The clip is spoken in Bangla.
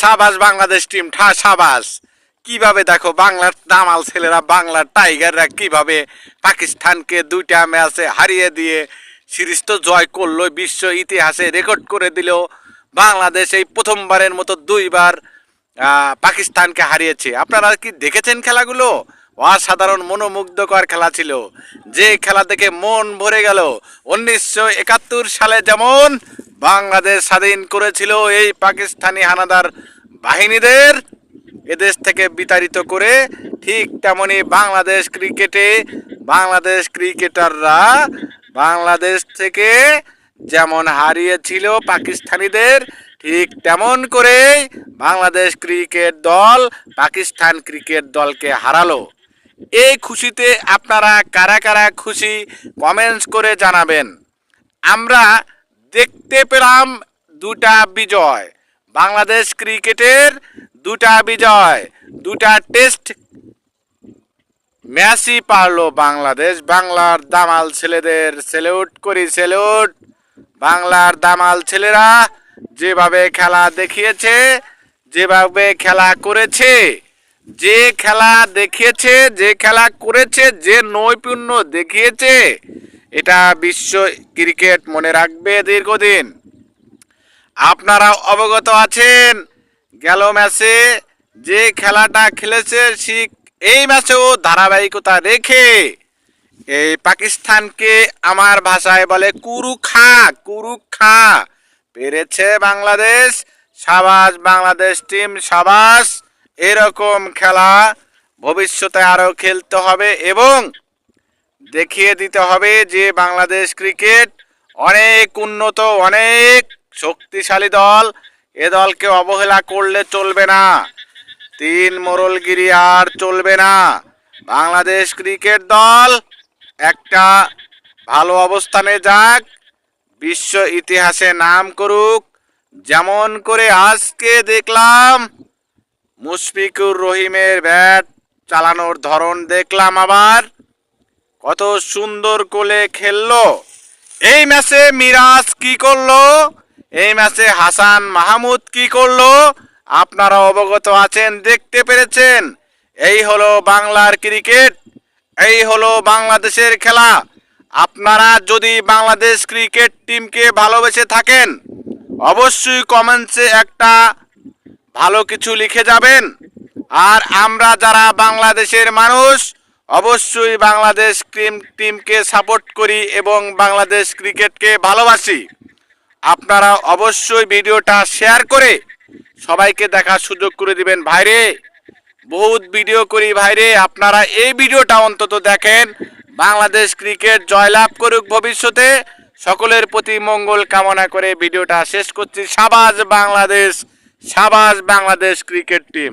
সাবাস, বাংলাদেশ টিম ঠা সাবাস। কীভাবে দেখো বাংলার দামাল ছেলেরা, বাংলার টাইগাররা কীভাবে পাকিস্তানকে দুইটা ম্যাচে হারিয়ে দিয়ে সিরিজ তো জয় করল, বিশ্ব ইতিহাসে রেকর্ড করে দিল। বাংলাদেশ এই প্রথমবারের মতো দুইবার পাকিস্তানকে হারিয়েছে। আপনারা কি দেখেছেন খেলাগুলো? অসাধারণ, মনোমুগ্ধকর খেলা ছিল। যে খেলা দেখে মন ভরে গেল। উনিশশো একাত্তর সালে যেমন বাংলাদেশ স্বাধীন করেছিল এই পাকিস্তানি হানাদার বাহিনীদের। এদেশ থেকে বিতাড়িত করে ঠিক তেমনি বাংলাদেশ ক্রিকেটে বাংলাদেশ ক্রিকেটাররা বাংলাদেশ থেকে যেমন হারিয়েছিল পাকিস্তানিদের, ঠিক তেমন করেই বাংলাদেশ ক্রিকেট দল পাকিস্তান ক্রিকেট দলকে হারালো। এই খুশিতে আপনারা কারা কারা খুশি কমেন্টস করে জানাবেন। আমরা দেখতে পেলাম দুটা বিজয়। বাংলাদেশ ক্রিকেটের দুটা বিজয়, দুটা টেস্ট। ম্যাচই পারল বাংলাদেশ, বাংলার দামাল ছেলেদের সেলুট করি সেলুট। বাংলার দামাল ছেলেরা যেভাবে খেলা দেখিয়েছে, যেভাবে খেলা করেছে, যে খেলা দেখিয়েছে, যে খেলা করেছে, যে নৈপুণ্য দেখিয়েছে এটা বিশ্ব ক্রিকেট মনে রাখবে দীর্ঘদিন। আপনারা অবগত আছেন, গেল ম্যাচে যে খেলাটা খেলেছে ঠিক এই ম্যাচেও ধারাবাহিকতা রেখে এই পাকিস্তানকে আমার ভাষায় বলে কুরু খা কুরু খা পেরেছে বাংলাদেশ, সাবাস, বাংলাদেশ টিম সাবাস। এরকম খেলা ভবিষ্যতে আরও খেলতে হবে এবং দেখিয়ে দিতে হবে যে বাংলাদেশ ক্রিকেট অনেক উন্নত, অনেক শক্তিশালী দল। এ দলকে অবহেলা করলে চলবে না। তিন মোরলগিরি আর চলবে না। বাংলাদেশ ক্রিকেট দল একটা ভালো অবস্থানে যাক, বিশ্ব ইতিহাসে নাম করুক। যেমন করে আজকে দেখলাম, মুশফিকুর রহিমের ব্যাট চালানোর ধরন দেখলাম আবার। কত সুন্দর কোলে খেললো। এই ম্যাচে মিরাজ কি করল? এই ম্যাচে হাসান মাহমুদ কি করল? আপনারা অবগত আছেন, দেখতে পেরেছেন। এই হলো বাংলার ক্রিকেট, এই হলো বাংলাদেশের খেলা। আপনারা যদি বাংলাদেশ ক্রিকেট টিমকে ভালোবেসে থাকেন, অবশ্যই কমেন্টসে একটা ভালো কিছু লিখে যাবেন। আর আমরা যারা বাংলাদেশের মানুষ অবশ্যই বাংলাদেশ ক্রিম টিমকে সাপোর্ট করি এবং বাংলাদেশ ক্রিকেটকে ভালোবাসি। আপনারা অবশ্যই ভিডিওটা শেয়ার করে সবাইকে দেখার সুযোগ করে দিবেন। ভাইরে, বহুত ভিডিও করি ভাইরে। আপনারা এই ভিডিওটা অন্তত দেখেন। বাংলাদেশ ক্রিকেট জয়লাভ করুক ভবিষ্যতে। সকলের প্রতি মঙ্গল কামনা করে ভিডিওটা শেষ করছি। সাবাজ বাংলাদেশ সাবাজ বাংলাদেশ ক্রিকেট টিম।